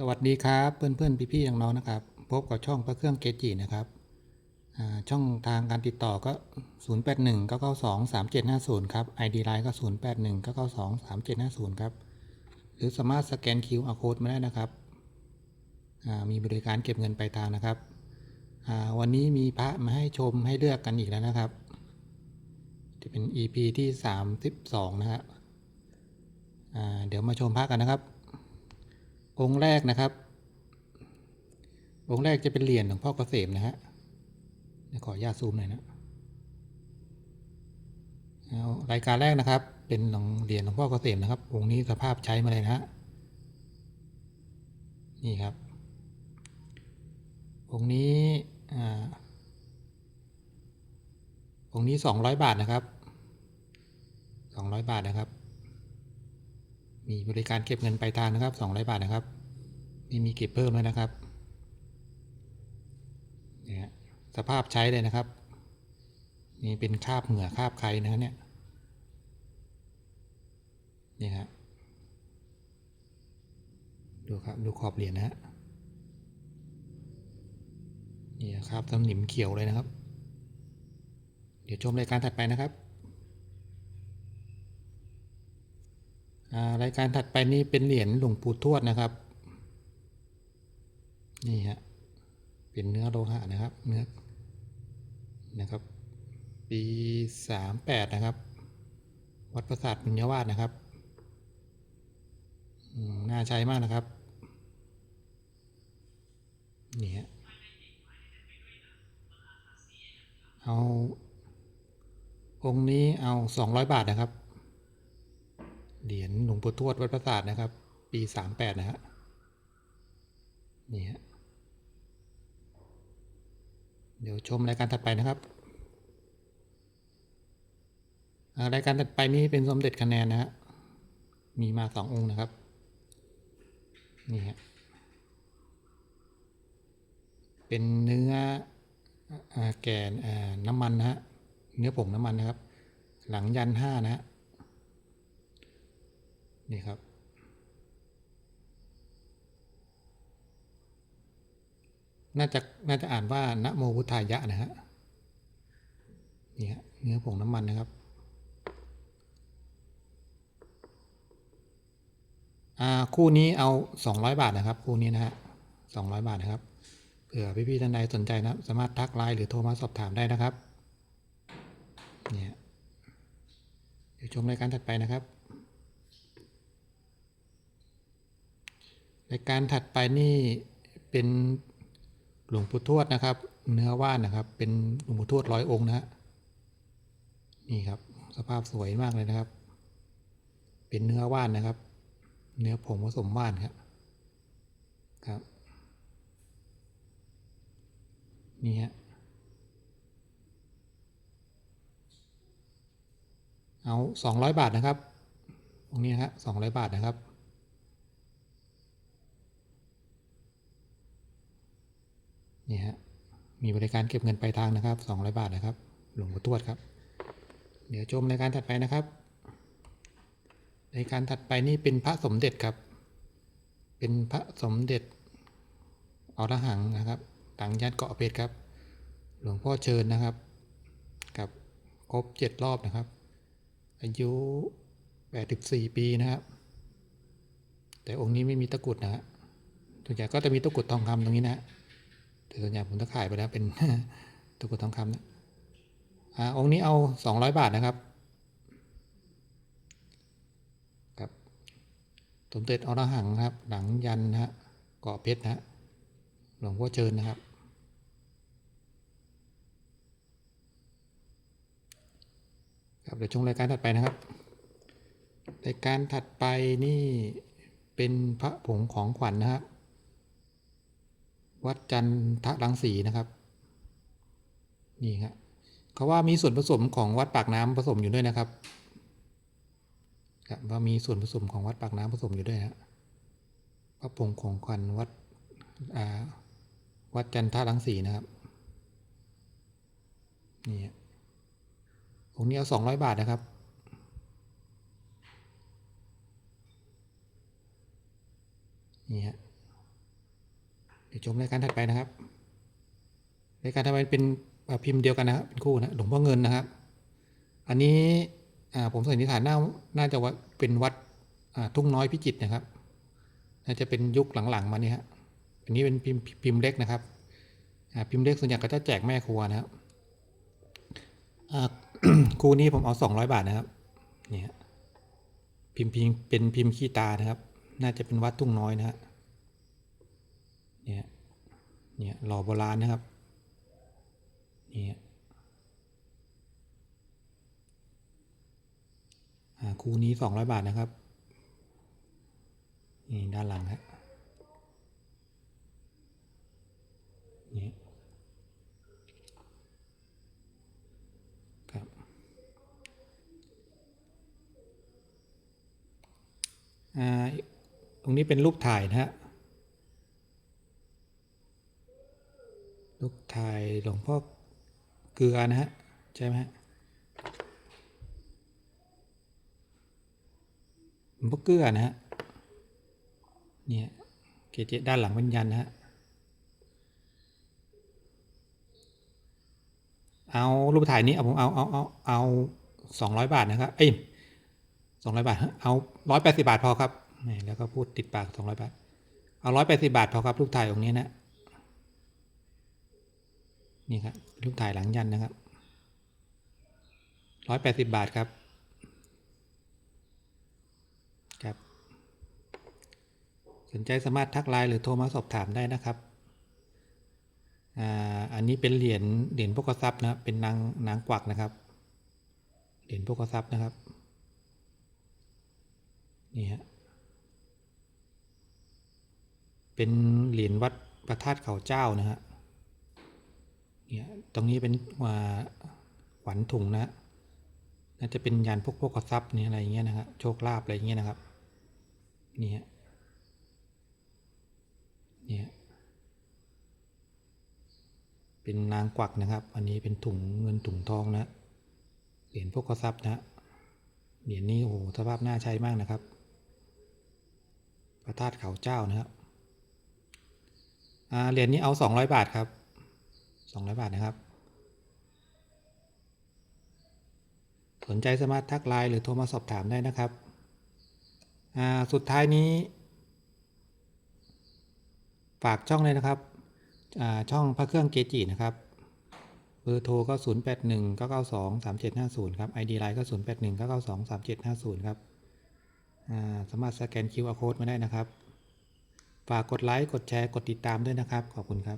สวัสดีครับเพื่อนเพื่อนพี่พี่ๆน้องๆนะครับ พบกับช่องพระเครื่องเกจินะครับช่องทางการติดต่อก็ 0 8 1 9 9 2 3 7 5 0 ครับ ID Line ก็ 0 8 1 9 9 2 3 7 5 0 ครับ หรือสามารถสแกน QR Code มาได้นะครับมีบริการเก็บเงินปลายทางนะครับ วันนี้มีพระมาให้ชมให้เลือกกันอีกแล้วนะครับ จะเป็น EP ที่ 32 นะฮะอ่าเดี๋ยวมาชมพระกันนะครับ องค์แรกนะครับ องค์แรกจะเป็นเหรียญหลวงพ่อเกษมนะฮะขออนุญาตซูมหน่อยนะรายการแรกนะครับ เป็นหลวงเหรียญหลวงพ่อเกษมนะครับ องค์นี้สภาพใช้มาเลยนะฮะนี่ครับ องค์นี้อ่าองค์นี้สองร้อยบาทนะครับสองร้อยบาทนะครับ มีบริการเก็บเงินปลายทางนะครับ200บาทนะครับนี่มีเก็บเพิ่มแล้วนะครับเนี่ยสภาพใช้เลยนะครับ นี่เป็นคาบเหงื่อคาบใครนะเนี่ยนี่ครับดูครับดูขอบเหรียญนะฮะนี่ครับสนิมเขียวเลยนะครับ เดี๋ยวชมรายการถัดไปนะครับ รายการถัดไปนี่เป็นเหรียญหลวงปู่ทวดนะครับ นี่ฮะ เป็นเนื้อโลหะนะครับ เนื้อ นะครับ ปีสามแปดนะครับ วัดประสาทบุญญาวาสนะครับ น่าใช้มากนะครับ นี่ฮะ เอา องค์นี้เอาสองร้อยบาทนะครับ หลวงปู่ทวดวัดประสาทนะครับ ปีสามแปดนะฮะนี่ฮะเดี๋ยวชมรายการถัดไปนะครับรายการถัดไปนี้เป็นสมเด็จคะแนนนะฮะมีมาสององค์นะครับ นี่ฮะเป็นเนื้อแก่นน้ำมันนะฮะเนื้อผงน้ำมันนะครับ หลังยันห้านะฮะ นี่ครับ น่าจะน่าจะอ่านว่านะโมพุทธายะนะฮะนี่ฮะเนื้อผงน้ำมันนะครับ อ่าคู่นี้เอา 200 บาทนะครับ คู่นี้นะฮะ200บาทนะครับ เผื่อพี่ๆท่านใดสนใจนะ สามารถทักไลน์หรือโทรมาสอบถามได้นะครับ เนี่ย เดี๋ยวชมรายการถัดไปนะครับ รายการถัดไปนี่เป็นหลวงปู่ทวดนะครับ เนื้อว่านนะครับ เป็นหลวงปู่ทวดร้อยองค์นะฮะนี่ครับ สภาพสวยมากเลยนะครับ เป็นเนื้อว่านนะครับ เนื้อผงผสมว่านครับครับนี่ฮะเอาสองร้อยบาทนะครับ ตรงนี้ฮะสองร้อยบาทนะครับ นี่ฮะมีบริการเก็บเงินปลายทางนะครับ 200 บาทนะครับ หลวงปู่ทวดครับ เดี๋ยวชมรายการถัดไปนะครับรายการถัดไปนี่เป็นพระสมเด็จครับ เป็นพระสมเด็จอรหังนะครับต่างยัดเกาะเพชรครับ หลวงพ่อเชิญนะครับกับครบเจ็ดรอบนะครับ อายุ 84 ปีนะครับ แต่องค์นี้ไม่มีตะกรุดนะฮะส่วนใหญ่ก็จะมีตะกรุดทองคำตรงนี้นะฮะ แต่ส่วนใหญ่ผมจะขายไปแล้วเป็นตะกรุดทองคำนะอ่าองค์นี้เอาสองร้อยบาทนะครับครับสมเด็จอรหังนะครับ หลังยันนะฮะเกาะเพชรนะฮะหลวงพ่อเชิญนะครับครับเดี๋ยวชมรายการถัดไปนะครับรายการถัดไปนี่เป็นพระผงของขวัญนะครับ วัดจันทรังสีนะครับ นี่ครับเขาว่ามีส่วนผสมของวัดปากน้ำผสมอยู่ด้วยนะครับครับว่ามีส่วนผสมของวัดปากน้ำผสมอยู่ด้วยนะพระผงของขวัญวัดวัดจันทรังสีนะครับนี่ฮะองค์นี้เอาสองร้อยบาทนะครับนี่ฮะ เดี๋ยวชมรายการถัดไปนะครับรายการถัดไปเป็นพิมพ์เดียวกันนะครับเป็นคู่นะหลวงพ่อเงินนะครับ อันนี้ผมสันนิษฐานน่าน่าจะว่าเป็นวัดทุ่งน้อยพิจิตรนะครับน่าจะเป็นยุคหลังๆมานี่ฮะอันนี้เป็นพิมพ์พิมพ์เล็กนะครับพิมพ์เล็กส่วนใหญ่ก็จะแจกแม่ครัวนะครับคู่นี้ผมเอาสองร้อยบาทนะครับเนี่ยพิมพ์พิมพ์เป็นพิมพ์ขี้ตานะครับ น่าจะเป็นวัดทุ่งน้อยนะฮะ เนี่ยเนี่ยหล่อโบราณนะครับเนี่ยคู่นี้สองร้อยบาทนะครับ นี่ ด้านหลังครับนี่ครับอ่าตรงนี้เป็นรูปถ่ายนะฮะ รูปถ่ายหลวงพ่อเกลือนะฮะ ใช่ไหมฮะหลวงพ่อเกลือนะฮะเนี่ยเกจิด้านหลังเป็นยันะฮะเอารูปถ่ายนี้เอาผมเอาเอาเอาเอาสองร้อยบาทนะครับเอ้ยสองร้อยบาท เอาร้อยแปดสิบาทพอครับแหมแล้วก็พูดติดปากสองร้อยบาท เอาร้อยแปดสิบาทพอครับรูปถ่ายองค์นี้นะ นี่ครับรูปถ่ายหลังยันนะครับร้อยแปดสิบบาทครับ ครับ สนใจสามารถทักไลน์หรือโทรมาสอบถามได้นะครับ อ่า อันนี้เป็นเหรียญเหรียญพกทรัพย์นะครับเป็นนางนางกวักนะครับ เหรียญพกทรัพย์นะครับ นี่ฮะ เป็นเหรียญวัดพระธาตุเขาเจ้านะฮะ เนี่ยตรงนี้เป็นว่าขวัญถุงนะน่าจะเป็นยานพวกพวกทรัพย์นี่อะไรอย่างเงี้ยนะครับโชคลาภอะไรอย่างเงี้ยนะครับนี่ฮะเนี่ยเป็นนางกวักนะครับ อันนี้เป็นถุงเงินถุงทองนะเหรียญพวกทรัพย์นะเหรียญนี้โอ้โหสภาพน่าใช้มากนะครับ พระธาตุเขาเจ้านะครับอ่าเหรียญนี้เอาสองร้อยบาทครับ สองร้อยบาทนะครับ สนใจสามารถทักไลน์หรือโทรมาสอบถามได้นะครับ สุดท้ายนี้ ฝากช่องเลยนะครับ ช่องพระเครื่องเกจินะครับ เบอร์โทรก็ 0 8 1 9 9 2 3 7 5 0 ครับ ID ไลน์ก็ 0 8 1 9 9 2 3 7 5 0 ครับอ่าสามารถสแกน QR Code มาได้นะครับ ฝากกดไลค์ กดแชร์ กดติดตามด้วยนะครับ ขอบคุณครับ